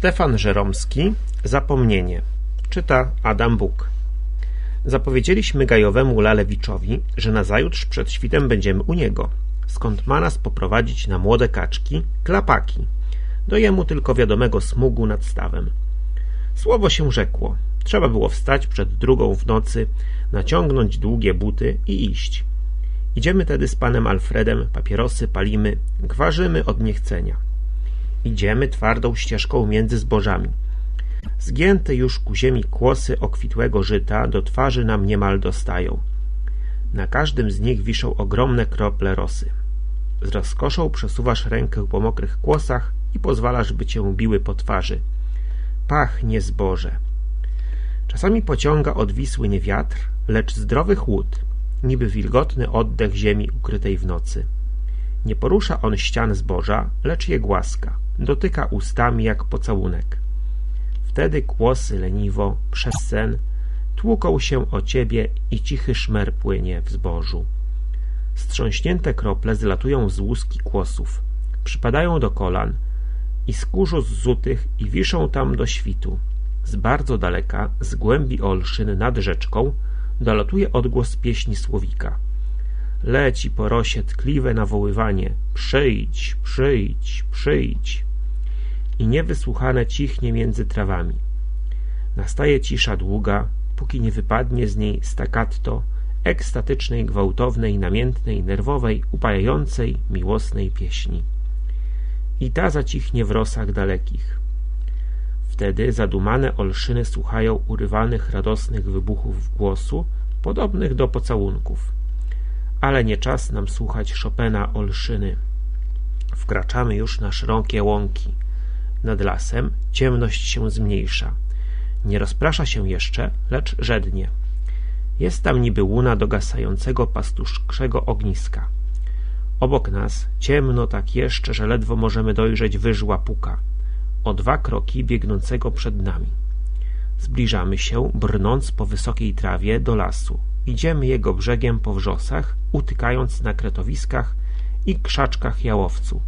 Stefan Żeromski Zapomnienie Czyta Adam Bóg Zapowiedzieliśmy Gajowemu Lalewiczowi, że nazajutrz przed świtem będziemy u niego, skąd ma nas poprowadzić na młode kaczki, klapaki, do jemu tylko wiadomego smugu nad stawem. Słowo się rzekło. Trzeba było wstać przed drugą w nocy, naciągnąć długie buty i iść. Idziemy tedy z panem Alfredem, papierosy palimy, gwarzymy od niechcenia. Idziemy twardą ścieżką między zbożami. Zgięte już ku ziemi kłosy okwitłego żyta do twarzy nam niemal dostają. Na każdym z nich wiszą ogromne krople rosy. Z rozkoszą przesuwasz rękę po mokrych kłosach i pozwalasz, by cię biły po twarzy. Pachnie zboże. Czasami pociąga od Wisły nie wiatr, lecz zdrowy chłód, niby wilgotny oddech ziemi ukrytej w nocy. Nie porusza on ścian zboża, lecz je głaska, dotyka ustami jak pocałunek. Wtedy kłosy leniwo, przez sen, tłuką się o ciebie i cichy szmer płynie w zbożu. Strząśnięte krople zlatują z łuski kłosów, przypadają do kolan i z kurzu zutych i wiszą tam do świtu. Z bardzo daleka, z głębi olszyn nad rzeczką, dolatuje odgłos pieśni słowika. Leci po rosie tkliwe nawoływanie Przyjdź, przyjdź, przyjdź i niewysłuchane cichnie między trawami. Nastaje cisza długa, póki nie wypadnie z niej staccato ekstatycznej, gwałtownej, namiętnej, nerwowej, upajającej, miłosnej pieśni. I ta zacichnie w rosach dalekich. Wtedy zadumane olszyny słuchają urywanych, radosnych wybuchów głosu, podobnych do pocałunków. Ale nie czas nam słuchać Chopina olszyny. Wkraczamy już na szerokie łąki. Nad lasem ciemność się zmniejsza. Nie rozprasza się jeszcze, lecz żednie. Jest tam niby łuna dogasającego pastuszczego ogniska. Obok nas ciemno tak jeszcze, że ledwo możemy dojrzeć wyżła puka, o dwa kroki biegnącego przed nami. Zbliżamy się, brnąc po wysokiej trawie do lasu. Idziemy jego brzegiem po wrzosach, utykając na kretowiskach i krzaczkach jałowcu.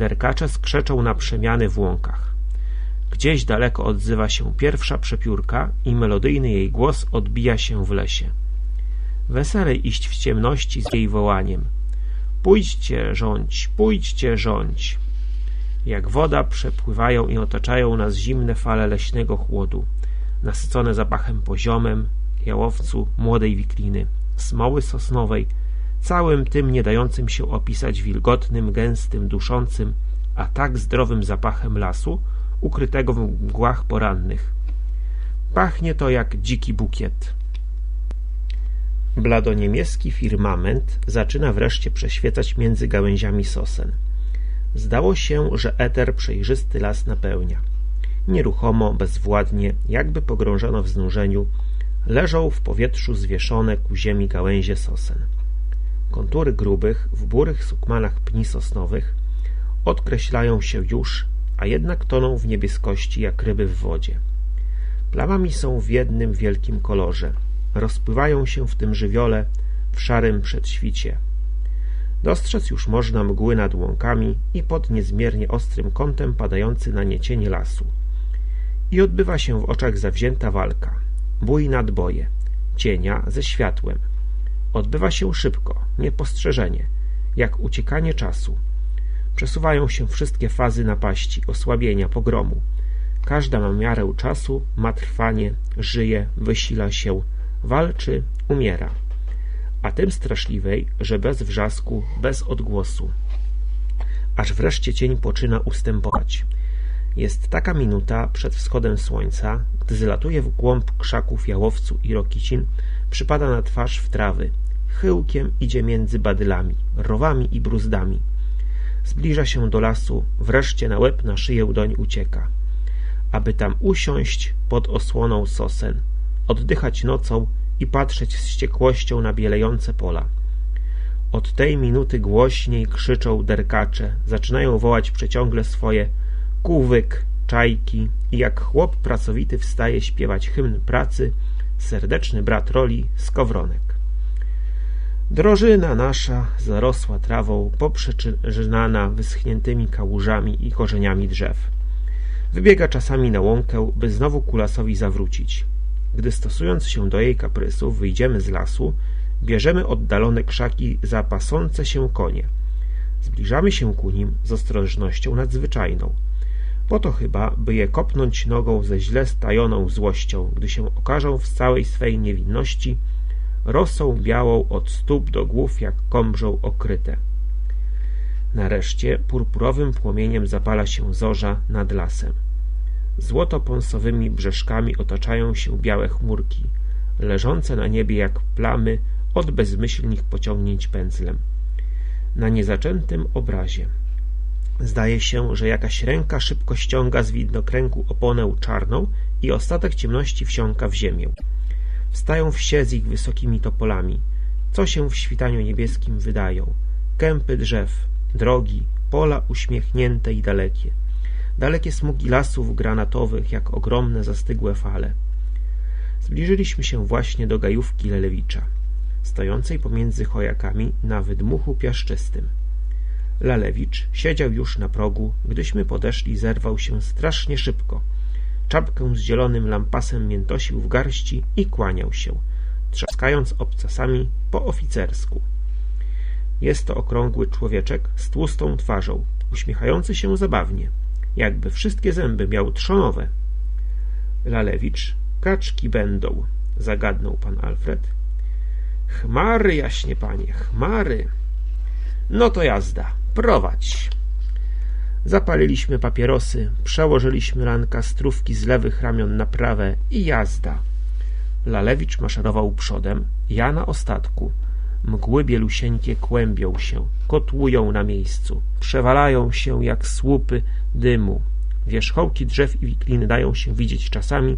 Derkacze skrzeczą na przemiany w łąkach. Gdzieś daleko odzywa się pierwsza przepiórka i melodyjny jej głos odbija się w lesie. Weselej iść w ciemności z jej wołaniem. Pójdźcie, rządź, pójdźcie, rządź. Jak woda przepływają i otaczają nas zimne fale leśnego chłodu, nasycone zapachem poziomem, jałowcu, młodej wikliny, smoły sosnowej, całym tym nie dającym się opisać wilgotnym, gęstym, duszącym, a tak zdrowym zapachem lasu, ukrytego w mgłach porannych. Pachnie to jak dziki bukiet. Bladoniemiecki firmament zaczyna wreszcie przeświecać między gałęziami sosen. Zdało się, że eter przejrzysty las napełnia. Nieruchomo, bezwładnie, jakby pogrążono w znużeniu, leżą w powietrzu zwieszone ku ziemi gałęzie sosen. Kontury grubych, w burych sukmanach pni sosnowych odkreślają się już, a jednak toną w niebieskości jak ryby w wodzie. Plamami są w jednym wielkim kolorze. Rozpływają się w tym żywiole w szarym przedświcie. Dostrzec już można mgły nad łąkami i pod niezmiernie ostrym kątem padający na nie cienie lasu. I odbywa się w oczach zawzięta walka. Bój nad boje. Cienia ze światłem. Odbywa się szybko, niepostrzeżenie, jak uciekanie czasu. Przesuwają się wszystkie fazy napaści, osłabienia, pogromu. Każda ma miarę czasu, ma trwanie, żyje, wysila się, walczy, umiera. A tym straszliwej, że bez wrzasku, bez odgłosu. Aż wreszcie cień poczyna ustępować. Jest taka minuta przed wschodem słońca, gdy zlatuje w głąb krzaków jałowcu i rokicin, przypada na twarz w trawy. Chyłkiem idzie między badylami, rowami i bruzdami. Zbliża się do lasu, wreszcie na łeb na szyję doń ucieka. Aby tam usiąść pod osłoną sosen, oddychać nocą i patrzeć z wściekłością na bielejące pola. Od tej minuty głośniej krzyczą derkacze, zaczynają wołać przeciągle swoje kółwyk, czajki i jak chłop pracowity wstaje śpiewać hymn pracy, serdeczny brat roli, skowronek. Drożyna nasza zarosła trawą, poprzeczynana wyschniętymi kałużami i korzeniami drzew. Wybiega czasami na łąkę, by znowu kulasowi zawrócić. Gdy stosując się do jej kaprysów wyjdziemy z lasu, bierzemy oddalone krzaki za pasące się konie. Zbliżamy się ku nim z ostrożnością nadzwyczajną. Po to chyba, by je kopnąć nogą ze źle stajoną złością, gdy się okażą w całej swej niewinności, rosą białą od stóp do głów jak komżą okryte. Nareszcie purpurowym płomieniem zapala się zorza nad lasem. Złoto-pąsowymi brzeszkami otaczają się białe chmurki, leżące na niebie jak plamy od bezmyślnych pociągnięć pędzlem. Na niezaczętym obrazie zdaje się, że jakaś ręka szybko ściąga z widnokręgu oponę czarną i ostatek ciemności wsiąka w ziemię. Wstają wsie z ich wysokimi topolami. Co się w świtaniu niebieskim wydają? Kępy drzew, drogi, pola uśmiechnięte i dalekie. Dalekie smugi lasów granatowych, jak ogromne zastygłe fale. Zbliżyliśmy się właśnie do gajówki Lelewicza, stojącej pomiędzy chojakami na wydmuchu piaszczystym. Lalewicz siedział już na progu, gdyśmy podeszli, zerwał się strasznie szybko. Czapkę z zielonym lampasem miętosił w garści i kłaniał się, trzaskając obcasami po oficersku. Jest to okrągły człowieczek z tłustą twarzą, uśmiechający się zabawnie, jakby wszystkie zęby miał trzonowe. Lalewicz, kaczki będą, zagadnął pan Alfred. Chmary, jaśnie panie, chmary. No to jazda, prowadź. Zapaliliśmy papierosy, przełożyliśmy ranka strówki z lewych ramion na prawe i jazda. Lalewicz maszerował przodem, ja na ostatku. Mgły bielusieńkie kłębią się, kotłują na miejscu, przewalają się jak słupy dymu. Wierzchołki drzew i wikliny dają się widzieć czasami,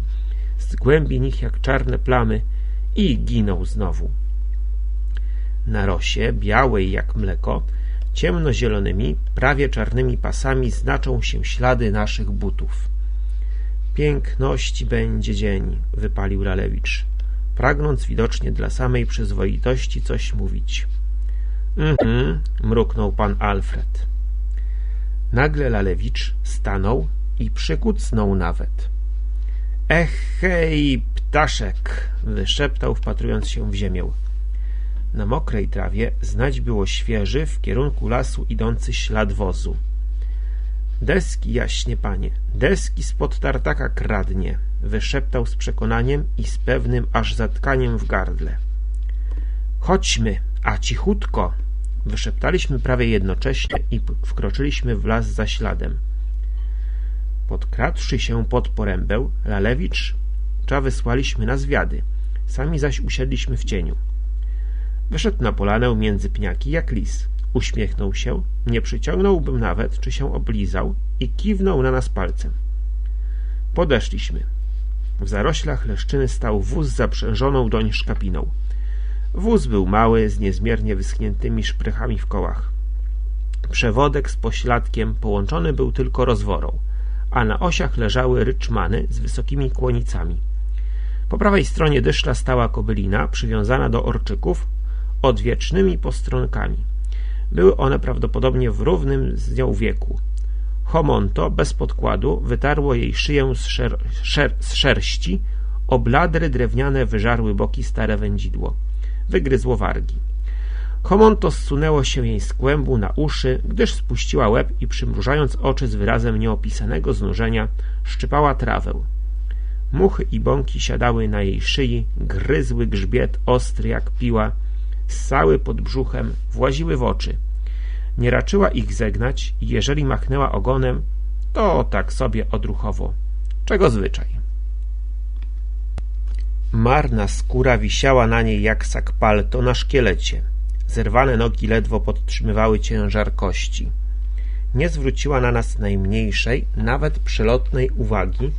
z głębi nich jak czarne plamy i giną znowu. Na rosie, białej jak mleko, ciemnozielonymi, prawie czarnymi pasami znaczą się ślady naszych butów. Piękności będzie dzień, wypalił Lalewicz pragnąc widocznie dla samej przyzwoitości coś mówić. Mhm, mruknął pan Alfred. Nagle Lalewicz stanął i przykucnął nawet. Ech, hej, ptaszek! wyszeptał, wpatrując się w ziemię. Na mokrej trawie znać było świeży, w kierunku lasu idący ślad wozu. Deski, jaśnie panie, deski spod tartaka kradnie, wyszeptał z przekonaniem i z pewnym aż zatkaniem w gardle. Chodźmy, a cichutko! Wyszeptaliśmy prawie jednocześnie i wkroczyliśmy w las za śladem. Podkradłszy się pod porębę, Lalewicz cza wysłaliśmy na zwiady, sami zaś usiedliśmy w cieniu. Wyszedł na polanę między pniaki jak lis. Uśmiechnął się, nie przyciągnąłbym nawet, czy się oblizał i kiwnął na nas palcem. Podeszliśmy. W zaroślach leszczyny stał wóz zaprzężoną doń szkapiną. Wóz był mały, z niezmiernie wyschniętymi szprychami w kołach. Przewodek z pośladkiem połączony był tylko rozworą, a na osiach leżały ryczmany z wysokimi kłonicami. Po prawej stronie dyszla stała kobylina przywiązana do orczyków odwiecznymi postronkami. Były one prawdopodobnie w równym z nią wieku. Homonto bez podkładu wytarło jej szyję z, szer szer z szerści, drewniane wyżarły boki stare wędzidło. Wygryzło wargi. Homonto zsunęło się jej z kłębu na uszy, gdyż spuściła łeb i przymrużając oczy z wyrazem nieopisanego znużenia, szczypała trawę. Muchy i bąki siadały na jej szyi, gryzły grzbiet ostry jak piła, ssały pod brzuchem, właziły w oczy. Nie raczyła ich zegnać i jeżeli machnęła ogonem, to tak sobie odruchowo. Czego zwyczaj. Marna skóra wisiała na niej jak sak palto na szkielecie. Zerwane nogi ledwo podtrzymywały ciężar kości. Nie zwróciła na nas najmniejszej, nawet przelotnej uwagi,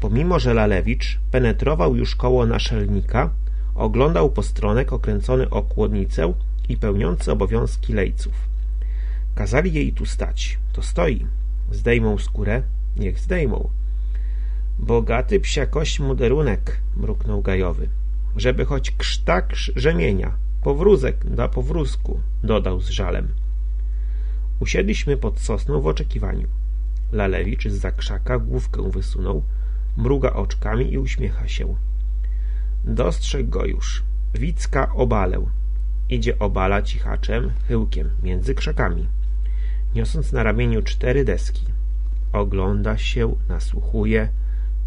pomimo że Lalewicz penetrował już koło naszelnika, oglądał postronek okręcony o kłodnicę i pełniący obowiązki lejców. Kazali jej tu stać. To stoi. Zdejmą skórę? Niech zdejmą. Bogaty psiakość moderunek, mruknął Gajowy. Żeby choć krztak rzemienia, powrózek da powrózku, dodał z żalem. Usiedliśmy pod sosną w oczekiwaniu. Lalewicz z zakrzaka główkę wysunął, mruga oczkami i uśmiecha się. Dostrzegł go już. Wicka obalę. Idzie obala cichaczem, chyłkiem, między krzakami, niosąc na ramieniu cztery deski. Ogląda się, nasłuchuje,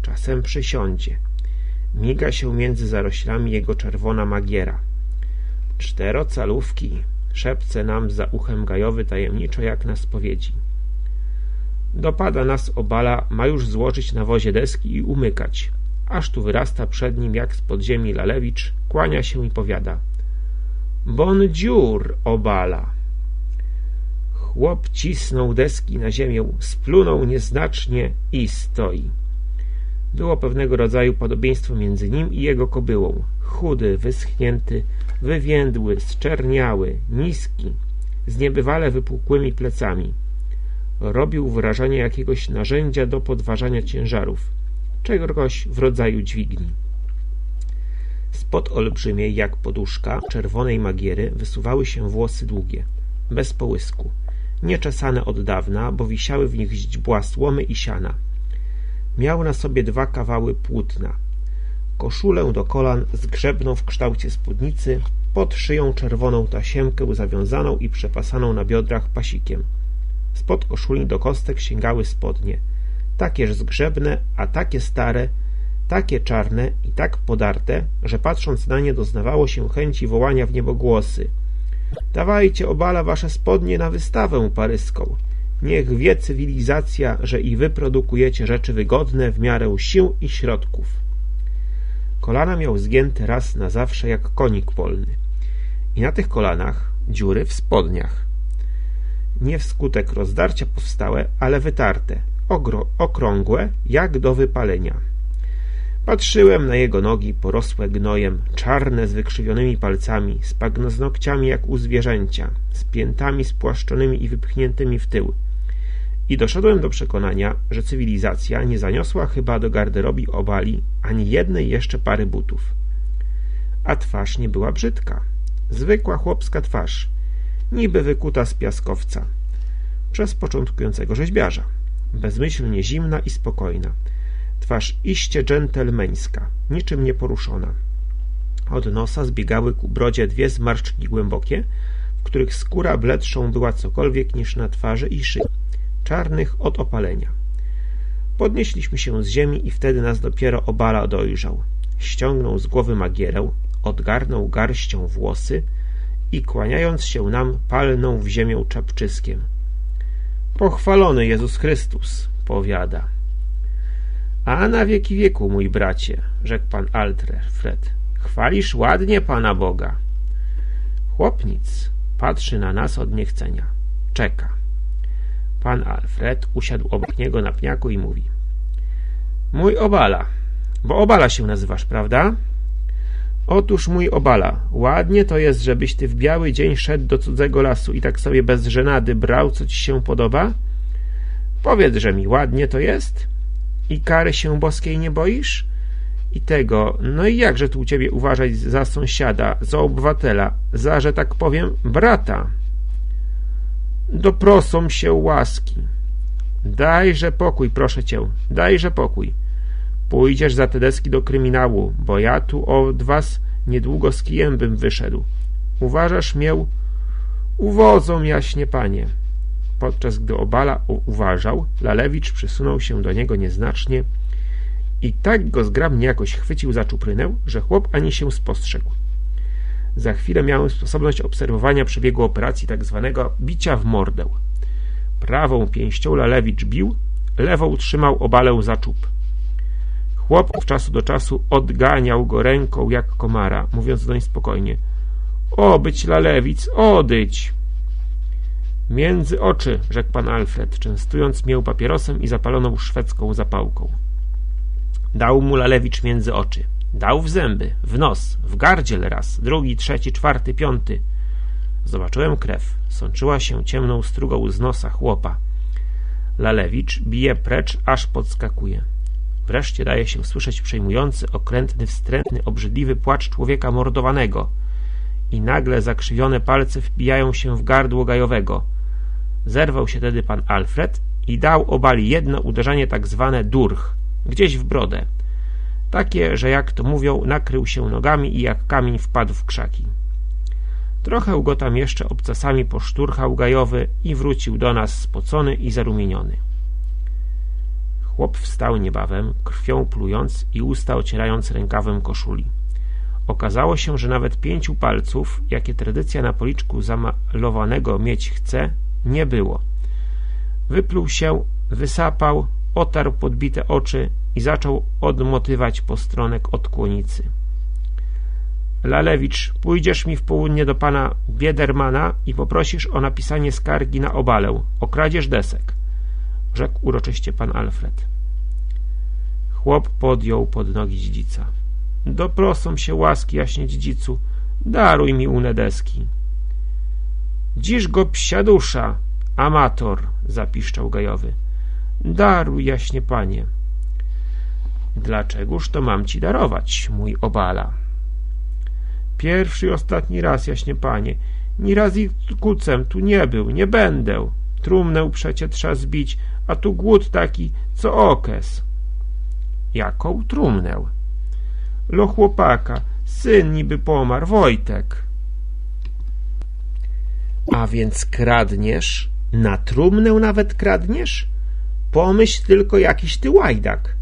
czasem przysiądzie. Miga się między zaroślami jego czerwona magiera. Czterocalówki, szepce nam za uchem gajowy tajemniczo jak na spowiedzi. Dopada nas obala, ma już złożyć na wozie deski i umykać. Aż tu wyrasta przed nim jak z podziemi Lalewicz, kłania się i powiada. Bon dziur, obala. Chłop cisnął deski na ziemię, splunął nieznacznie i stoi. Było pewnego rodzaju podobieństwo między nim i jego kobyłą. Chudy, wyschnięty, wywiędły, zczerniały, niski, z niebywale wypukłymi plecami. Robił wrażenie jakiegoś narzędzia do podważania ciężarów, czegoś w rodzaju dźwigni. Spod olbrzymiej, jak poduszka, czerwonej magiery wysuwały się włosy długie, bez połysku, nieczesane od dawna, bo wisiały w nich źdźbła słomy i siana. Miał na sobie dwa kawały płótna. Koszulę do kolan zgrzebną w kształcie spódnicy, pod szyją czerwoną tasiemkę zawiązaną i przepasaną na biodrach pasikiem. Spod koszuli do kostek sięgały spodnie, takież zgrzebne, a takie stare, takie czarne i tak podarte, że patrząc na nie doznawało się chęci wołania w niebogłosy. Dawajcie obala wasze spodnie na wystawę paryską. Niech wie cywilizacja, że i wy produkujecie rzeczy wygodne w miarę sił i środków. Kolana miał zgięte raz na zawsze jak konik polny. I na tych kolanach dziury w spodniach. Nie wskutek rozdarcia powstałe, ale wytarte, okrągłe, jak do wypalenia. Patrzyłem na jego nogi porosłe gnojem, czarne z wykrzywionymi palcami, z paznokciami jak u zwierzęcia, z piętami spłaszczonymi i wypchniętymi w tył. I doszedłem do przekonania, że cywilizacja nie zaniosła chyba do garderobi obali ani jednej jeszcze pary butów. A twarz nie była brzydka. Zwykła chłopska twarz, niby wykuta z piaskowca, przez początkującego rzeźbiarza. Bezmyślnie zimna i spokojna. Twarz iście dżentelmeńska, niczym nie poruszona. Od nosa zbiegały ku brodzie dwie zmarszczki głębokie, w których skóra bledszą była cokolwiek niż na twarzy i szyi, czarnych od opalenia. Podnieśliśmy się z ziemi i wtedy nas dopiero obala dojrzał. Ściągnął z głowy magierę, odgarnął garścią włosy i kłaniając się nam, palnął w ziemię czapczyskiem. Pochwalony Jezus Chrystus, powiada. A na wieki wieku, mój bracie, rzekł pan Alfred, chwalisz ładnie Pana Boga. Chłopnic patrzy na nas od niechcenia. Czeka. Pan Alfred usiadł obok niego na pniaku i mówi. Mój obala, bo obala się nazywasz, prawda? Otóż mój obala, ładnie to jest, żebyś ty w biały dzień szedł do cudzego lasu i tak sobie bez żenady brał, co ci się podoba? Powiedz, że mi ładnie to jest? I kary się boskiej nie boisz? I tego, no i jakże tu u ciebie uważać za sąsiada, za obywatela, za, że tak powiem, brata? Doprosom się łaski. Dajże pokój, proszę cię, dajże pokój. Pójdziesz za te deski do kryminału, bo ja tu od was niedługo z kijem bym wyszedł. Uważasz mię? Uwodzą jaśnie panie. Podczas gdy Obala uważał, Lalewicz przysunął się do niego nieznacznie i tak go zgrabnie jakoś chwycił za czuprynę, że chłop ani się spostrzegł. Za chwilę miałem sposobność obserwowania przebiegu operacji tak zwanego bicia w mordę. Prawą pięścią Lalewicz bił, lewą trzymał Obalę za czub. Chłop od czasu do czasu odganiał go ręką jak komara, mówiąc doń spokojnie — O, być Lalewic, odyć! Między oczy, rzekł pan Alfred, częstując mię papierosem i zapaloną szwedzką zapałką. Dał mu Lalewicz między oczy. Dał w zęby, w nos, w gardziel raz, drugi, trzeci, czwarty, piąty. Zobaczyłem krew. Sączyła się ciemną strugą z nosa chłopa. Lalewicz bije precz, aż podskakuje. Wreszcie daje się słyszeć przejmujący, okrętny, wstrętny, obrzydliwy płacz człowieka mordowanego. I nagle zakrzywione palce wbijają się w gardło gajowego. Zerwał się tedy pan Alfred i dał obali jedno uderzenie tak zwane durch, gdzieś w brodę. Takie, że jak to mówią, nakrył się nogami i jak kamień wpadł w krzaki. Trochę go tam jeszcze obcasami poszturchał gajowy i wrócił do nas spocony i zarumieniony. Chłop wstał niebawem, krwią plując i usta ocierając rękawem koszuli. Okazało się, że nawet pięciu palców, jakie tradycja na policzku zamalowanego mieć chce, nie było. Wypluł się, wysapał, otarł podbite oczy i zaczął odmotywać postronek od kłonicy. Lalewicz, pójdziesz mi w południe do pana Biedermana i poprosisz o napisanie skargi na obalę, o kradzież desek, rzekł uroczyście pan Alfred. Chłop podjął pod nogi dziedzica. Doprosom się łaski, jaśnie dziedzicu, daruj mi une deski. Dziś go psia dusza, amator, zapiszczał gajowy. Daruj, jaśnie panie. Dlaczegoż to mam ci darować, mój obala? Pierwszy i ostatni raz, jaśnie panie. Ni raz i kucem tu nie był, nie będę. Trumnę przecie trzeba zbić, a tu głód taki, co okes. Jaką trumnę? Lo chłopaka, syn niby pomarł, Wojtek. A więc kradniesz? Na trumnę nawet kradniesz? Pomyśl tylko jakiś ty łajdak.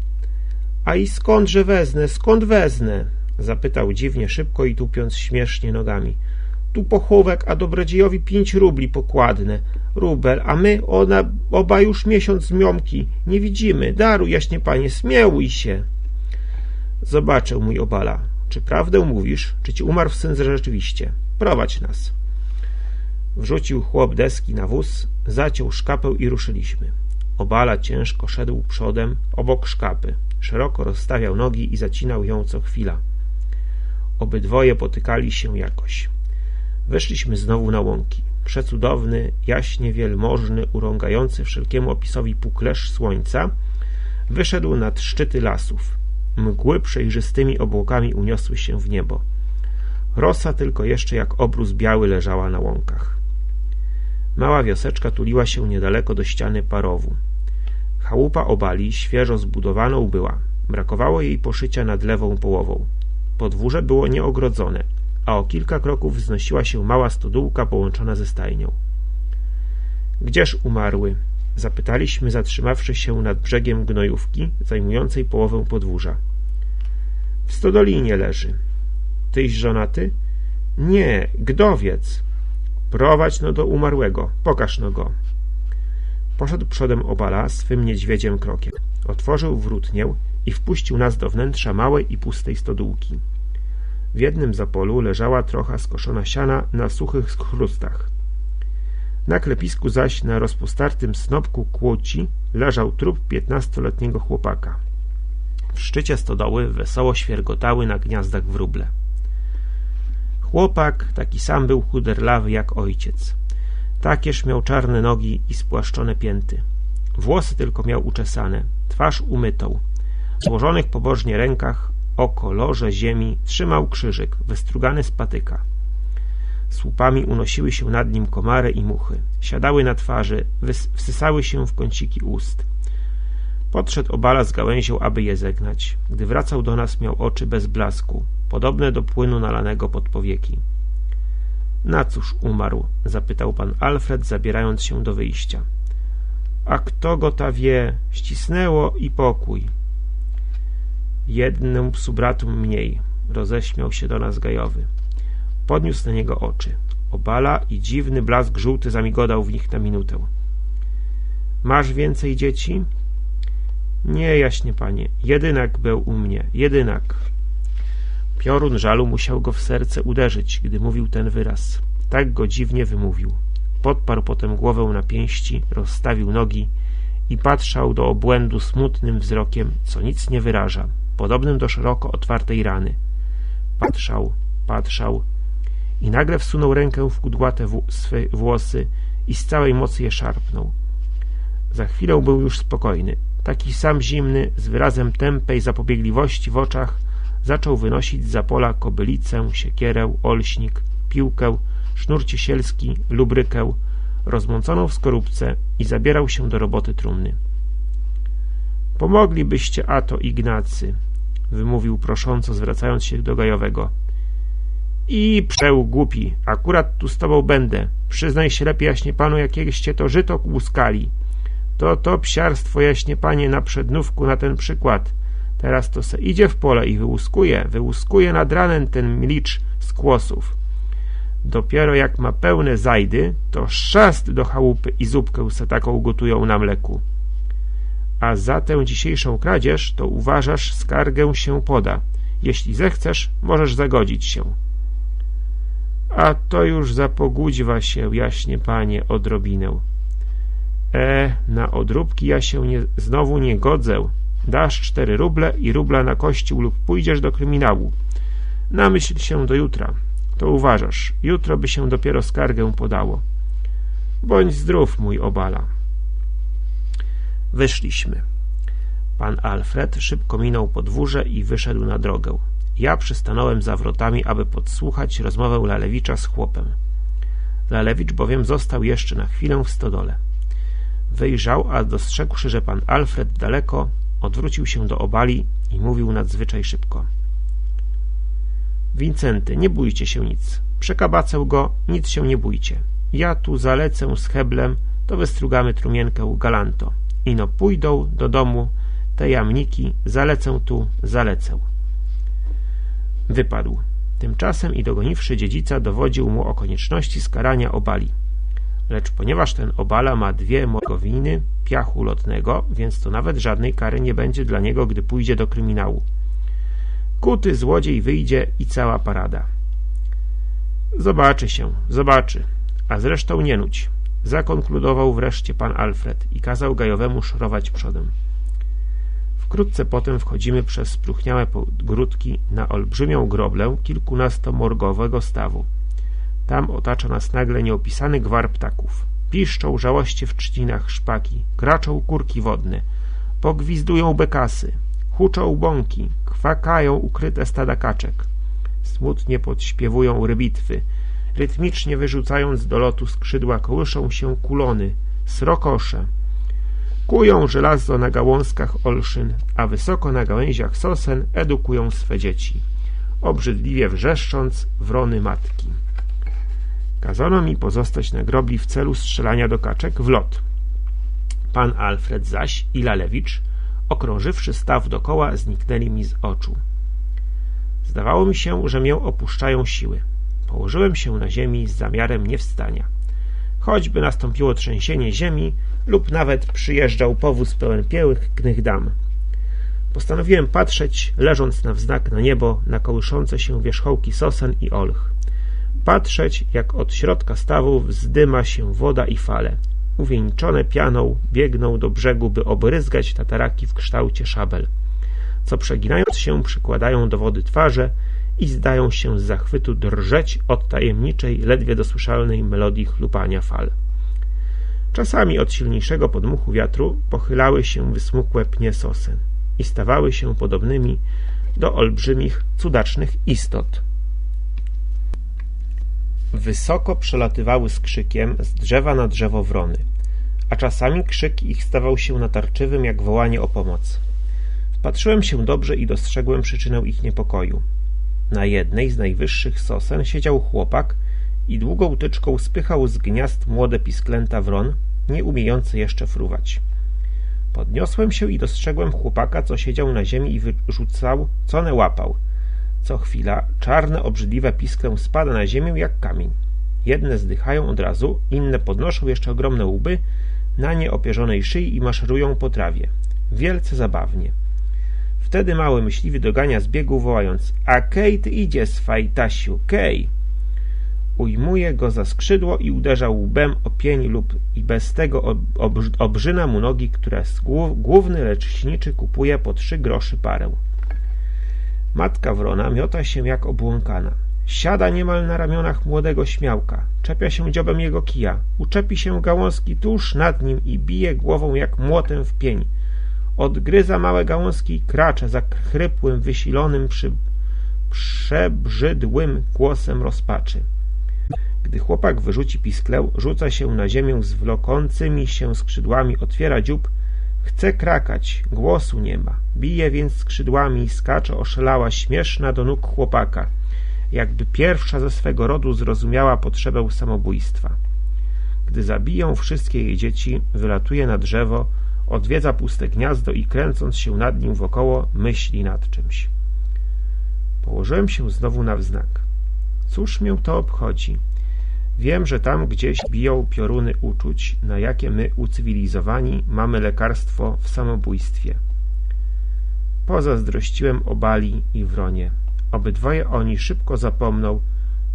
A i skądże wezmę, skąd wezmę? Zapytał dziwnie szybko i tupiąc śmiesznie nogami. Tu pochówek, a dobrodziejowi pięć rubli pokładne. Rubel, a my ona, oba już miesiąc z miomki. Nie widzimy. Daruj, jaśnie panie, smiełuj się. Zobaczę, mój obala. Czy prawdę mówisz, czy ci umarł syn rzeczywiście? Prowadź nas. Wrzucił chłop deski na wóz, zaciął szkapę i ruszyliśmy. Obala ciężko szedł przodem, obok szkapy. Szeroko rozstawiał nogi i zacinał ją co chwila. Obydwoje potykali się jakoś. Weszliśmy znowu na łąki. Przecudowny, jaśnie wielmożny, urągający wszelkiemu opisowi puklesz słońca wyszedł nad szczyty lasów. Mgły przejrzystymi obłokami uniosły się w niebo. Rosa tylko jeszcze jak obrus biały leżała na łąkach. Mała wioseczka tuliła się niedaleko do ściany parowu. Chałupa obali świeżo zbudowaną była. Brakowało jej poszycia nad lewą połową. Podwórze było nieogrodzone, a o kilka kroków wznosiła się mała stodółka połączona ze stajnią. Gdzież umarły? Zapytaliśmy, zatrzymawszy się nad brzegiem gnojówki, zajmującej połowę podwórza. W stodolinie leży. Tyś żonaty? Nie, gdowiec. Prowadź no do umarłego, pokaż no go. Poszedł przodem obala swym niedźwiedziem krokiem. Otworzył wrótnię i wpuścił nas do wnętrza małej i pustej stodółki. W jednym zapolu leżała trocha skoszona siana na suchych chrustach. Na klepisku zaś na rozpostartym snopku kłoci leżał trup piętnastoletniego chłopaka. W szczycie stodoły wesoło świergotały na gniazdach wróble. Chłopak taki sam był chuderlawy jak ojciec. Takież miał czarne nogi i spłaszczone pięty. Włosy tylko miał uczesane, twarz umytą. W złożonych pobożnie rękach o kolorze ziemi trzymał krzyżyk, wystrugany z patyka. Słupami unosiły się nad nim komary i muchy. Siadały na twarzy, wsysały się w kąciki ust. Podszedł obala z gałęzią, aby je zegnać. Gdy wracał do nas, miał oczy bez blasku, podobne do płynu nalanego pod powieki. Na cóż umarł? zapytał pan Alfred, zabierając się do wyjścia. A kto go ta wie? Ścisnęło i pokój. Jednym subratum mniej, roześmiał się do nas gajowy. Podniósł na niego oczy. Obala i dziwny blask żółty zamigodał w nich na minutę. Masz więcej dzieci? Nie, jaśnie panie, jedynak był u mnie, jedynak. Piorun żalu musiał go w serce uderzyć, gdy mówił ten wyraz. Tak go dziwnie wymówił. Podparł potem głowę na pięści, rozstawił nogi i patrzał do obłędu smutnym wzrokiem, co nic nie wyraża, podobnym do szeroko otwartej rany. Patrzał, patrzał i nagle wsunął rękę w kudłate swe włosy i z całej mocy je szarpnął. Za chwilę był już spokojny, taki sam zimny, z wyrazem tępej zapobiegliwości w oczach, zaczął wynosić za pola kobylicę, siekierę, olśnik, piłkę, sznur ciesielski, lubrykę, rozmąconą w skorupce i zabierał się do roboty trumny. Pomoglibyście, a to Ignacy, wymówił prosząco, zwracając się do Gajowego. I przeł głupi, akurat tu z tobą będę. Przyznaj się lepiej, jaśnie panu, jakieście to żyto łuskali. To to psiarstwo, jaśnie panie, na przednówku na ten przykład. Teraz to se idzie w pole i wyłuskuje, wyłuskuje nad ranem ten mlicz z kłosów. Dopiero jak ma pełne zajdy, to szast do chałupy i zupkę se taką gotują na mleku. A za tę dzisiejszą kradzież, to uważasz, skargę się poda. Jeśli zechcesz, możesz zagodzić się. A to już zapogódziwa się, jaśnie panie, odrobinę. E, na odróbki ja się nie, znowu nie godzę. Dasz cztery ruble i rubla na kościół lub pójdziesz do kryminału. Namyśl się do jutra. To uważasz, jutro by się dopiero skargę podało. Bądź zdrów, mój obala. Wyszliśmy. Pan Alfred szybko minął podwórze i wyszedł na drogę. Ja przystanąłem za wrotami, aby podsłuchać rozmowę Lalewicza z chłopem. Lalewicz bowiem został jeszcze na chwilę w stodole. Wyjrzał, a dostrzegłszy, że pan Alfred daleko, odwrócił się do obali i mówił nadzwyczaj szybko. Wincenty, nie bójcie się nic. Przekabacę go, nic się nie bójcie. Ja tu zalecę z heblem, to wystrugamy trumienkę galanto. Ino pójdą do domu te jamniki, zalecę tu, zalecę. Wypadł. Tymczasem i dogoniwszy dziedzica dowodził mu o konieczności skarania obali. Lecz ponieważ ten obala ma dwie morgowiny piachu lotnego, więc to nawet żadnej kary nie będzie dla niego, gdy pójdzie do kryminału. Kuty złodziej wyjdzie i cała parada. Zobaczy się, zobaczy, a zresztą nie nudź. Zakonkludował wreszcie pan Alfred i kazał Gajowemu szorować przodem. Wkrótce potem wchodzimy przez spróchniałe podgródki na olbrzymią groblę kilkunastomorgowego stawu. Tam otacza nas nagle nieopisany gwar ptaków. Piszczą żałoście w trzcinach szpaki, kraczą kurki wodne, pogwizdują bekasy, huczą bąki, kwakają ukryte stada kaczek. Smutnie podśpiewują rybitwy, rytmicznie wyrzucając do lotu skrzydła kołyszą się kulony, srokosze, Kują żelazo na gałązkach olszyn, a wysoko na gałęziach sosen edukują swe dzieci, obrzydliwie wrzeszcząc wrony matki. Kazano mi pozostać na grobli w celu strzelania do kaczek w lot. Pan Alfred zaś i Lalewicz, okrążywszy staw dokoła, zniknęli mi z oczu. Zdawało mi się, że mię opuszczają siły. Położyłem się na ziemi z zamiarem niewstania. Choćby nastąpiło trzęsienie ziemi, lub nawet przyjeżdżał powóz pełen pięknych dam. Postanowiłem patrzeć, leżąc na wznak na niebo, na kołyszące się wierzchołki sosen i olch. Patrzeć, jak od środka stawu wzdyma się woda i fale. Uwieńczone pianą biegną do brzegu, by obryzgać tataraki w kształcie szabel, co przeginając się przykładają do wody twarze i zdają się z zachwytu drżeć od tajemniczej, ledwie dosłyszalnej melodii chlupania fal. Czasami od silniejszego podmuchu wiatru pochylały się wysmukłe pnie sosen i stawały się podobnymi do olbrzymich, cudacznych istot. Wysoko przelatywały z krzykiem z drzewa na drzewo wrony, a czasami krzyk ich stawał się natarczywym jak wołanie o pomoc. Wpatrzyłem się dobrze i dostrzegłem przyczynę ich niepokoju. Na jednej z najwyższych sosen siedział chłopak i długą tyczką spychał z gniazd młode pisklęta wron, nie umiejący jeszcze fruwać. Podniosłem się i dostrzegłem chłopaka, co siedział na ziemi i wyrzucał, co ne łapał. Co chwila czarne, obrzydliwe pisklę spada na ziemię jak kamień. Jedne zdychają od razu, inne podnoszą jeszcze ogromne łby na nieopierzonej szyi i maszerują po trawie. Wielce zabawnie. Wtedy mały myśliwy dogania z biegu, wołając – A Kate idzie, swaj Tasiu, Kej! ujmuje go za skrzydło i uderza łbem o pień lub i bez tego obrzyna mu nogi, które główny leczniczy kupuje po trzy groszy parę. Matka wrona miota się jak obłąkana. Siada niemal na ramionach młodego śmiałka, czepia się dziobem jego kija, uczepi się gałązki tuż nad nim i bije głową jak młotem w pień. Odgryza małe gałązki i kracze za chrypłym, wysilonym, przy przebrzydłym głosem rozpaczy. Gdy chłopak wyrzuci pisklę, rzuca się na ziemię z wlokącymi się skrzydłami, otwiera dziób, chce krakać, głosu nie ma. Bije więc skrzydłami i skacze oszalała, śmieszna do nóg chłopaka, jakby pierwsza ze swego rodu zrozumiała potrzebę samobójstwa. Gdy zabiją wszystkie jej dzieci, wylatuje na drzewo, odwiedza puste gniazdo i kręcąc się nad nim wokoło, myśli nad czymś. Położyłem się znowu na wznak. Cóż mię to obchodzi? Wiem, że tam gdzieś biją pioruny uczuć, na jakie my, ucywilizowani, mamy lekarstwo w samobójstwie. Pozazdrościłem obali i wronie. Obydwoje oni szybko zapomną,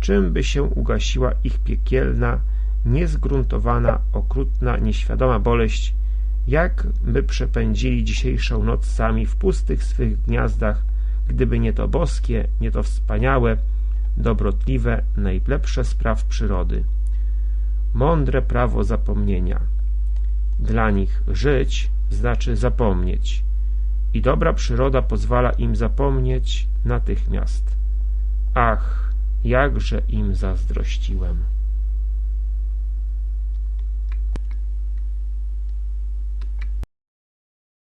czym by się ugasiła ich piekielna, niezgruntowana, okrutna, nieświadoma boleść, jak by przepędzili dzisiejszą noc sami w pustych swych gniazdach, gdyby nie to boskie, nie to wspaniałe, dobrotliwe, najlepsze spraw przyrody. Mądre prawo zapomnienia. Dla nich żyć znaczy zapomnieć i dobra przyroda pozwala im zapomnieć natychmiast. Ach, jakże im zazdrościłem.